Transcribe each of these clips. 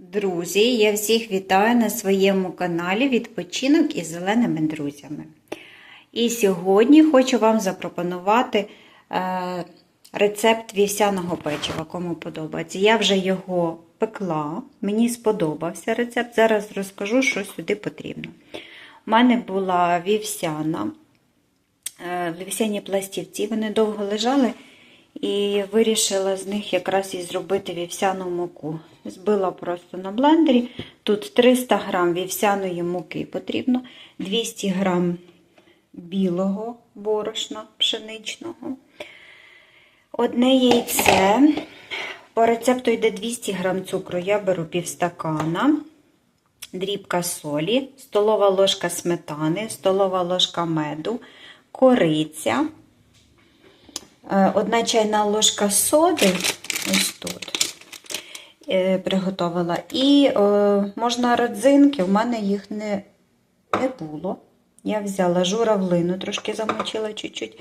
Друзі, я всіх вітаю на своєму каналі Відпочинок із зеленими друзями. І сьогодні хочу вам запропонувати е, рецепт вівсяного печива, кому подобається. Я вже його пекла, мені сподобався рецепт. Зараз розкажу, що сюди потрібно. У мене була вівсяна, е, вівсяні пластівці, вони довго лежали. І вирішила з них якраз і зробити вівсяну муку. Збила просто на блендері. Тут 300 грам вівсяної муки потрібно, 200 грам білого борошна пшеничного. Одне яйце. По рецепту йде 200 грам цукру, я беру півстакана, дрібка солі, столова ложка сметани, столова ложка меду, кориця. Одна чайна ложка соди, ось тут е, приготувала. І е, можна родзинки, в мене їх не, не було. Я взяла журавлину, трошки замочила чуть-чуть.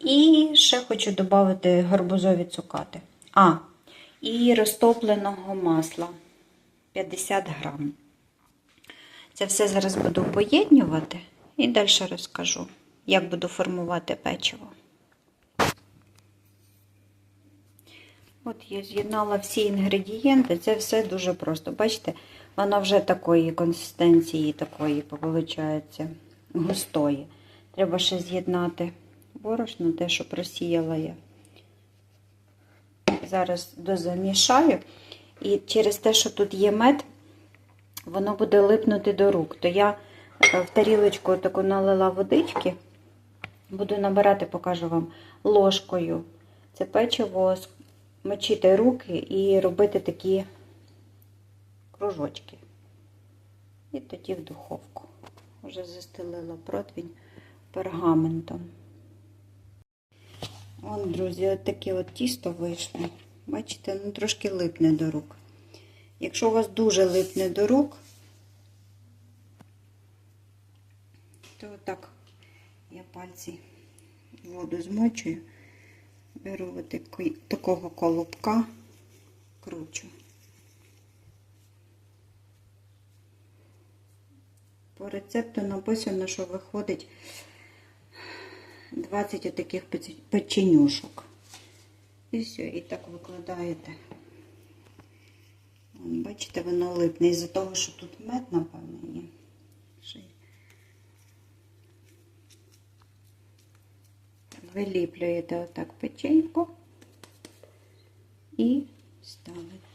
І ще хочу додати гарбузові цукати. А, і розтопленого масла 50 грам. Це все зараз буду поєднювати і далі розкажу, як буду формувати печиво. От я з'єднала всі інгредієнти, це все дуже просто. Бачите, воно вже такої консистенції, такої, виходить, густої. Треба ще з'єднати борошно, те, що просіяла я. Зараз дозамішаю. І через те, що тут є мед, воно буде липнути до рук. То я в тарілочку таку налила водички, буду набирати, покажу вам ложкою. Це печиво мочити руки і робити такі кружочки. І тоді в духовку. Вже застелила противень пергаментом. Вон, друзі, от таке от тісто вийшло. Бачите, ну трошки липне до рук. Якщо у вас дуже липне до рук, то отак я пальці в воду змочую. Беру такий, такого колобка, кручу. По рецепту написано, що виходить 20 отаких печенюшок. І все, і так викладаєте. Бачите, воно липне із-за того, що тут мед, напевно, є. Виліплюєте отак печеньку і ставите.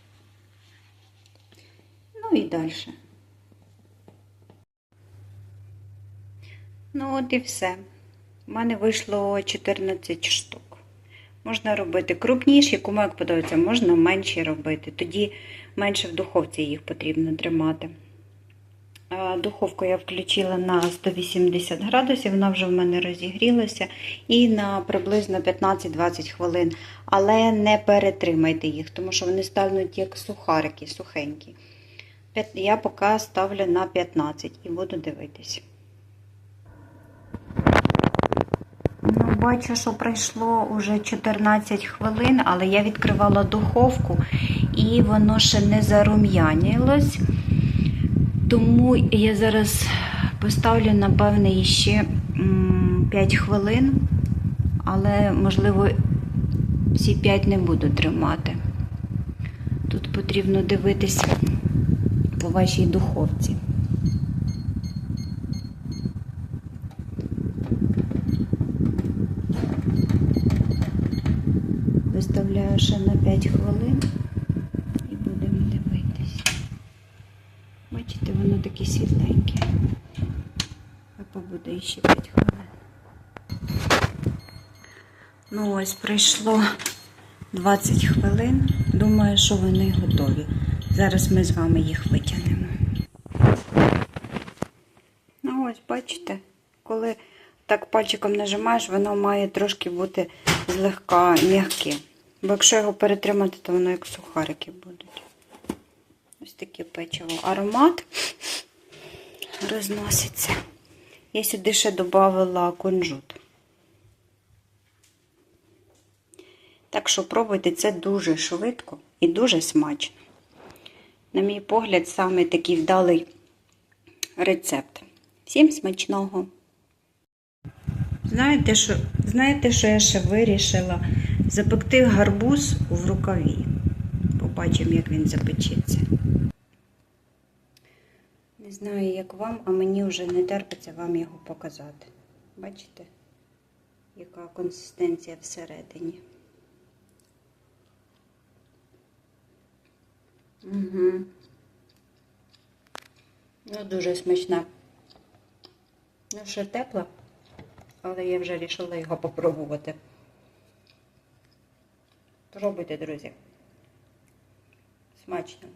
Ну і далі. Ну, от і все. У мене вийшло 14 штук. Можна робити крупніші, кому як подобається, можна менші робити. Тоді менше в духовці їх потрібно тримати. Духовку я включила на 180 градусів, вона вже в мене розігрілася, і на приблизно 15-20 хвилин. Але не перетримайте їх, тому що вони стануть як сухарики, сухенькі. Я поки ставлю на 15 і буду дивитися. Ну, Бачу, що пройшло вже 14 хвилин, але я відкривала духовку і воно ще не зарум'янилось. Тому я зараз поставлю, напевне, ще 5 хвилин, але, можливо, всі 5 не буду тримати. Тут потрібно дивитися по вашій духовці. Виставляю ще на 5 хвилин. Таке світленьке. А побуде ще 5 хвилин. Ну ось пройшло 20 хвилин. Думаю, що вони готові. Зараз ми з вами їх витягнемо. Ну ось, бачите, коли так пальчиком нажимаєш, воно має трошки бути злегка м'яке. Бо якщо його перетримати, то воно як сухарики будуть. Ось таке печиво. Аромат розноситься. Я сюди ще додавала кунжут. Так що пробуйте це дуже швидко і дуже смачно. на мій погляд, саме такий вдалий рецепт. Всім смачного! Знаєте, що, знаєте, що я ще вирішила? Запекти гарбуз в рукаві. Побачимо, як він запечеться. Не знаю, як вам, а мені вже не терпиться вам його показати. Бачите, яка консистенція всередині. Угу. Ну, дуже смачна. Ну, ще тепла, але я вже вирішила його попробувати. Пробуйте, друзі. Смачно.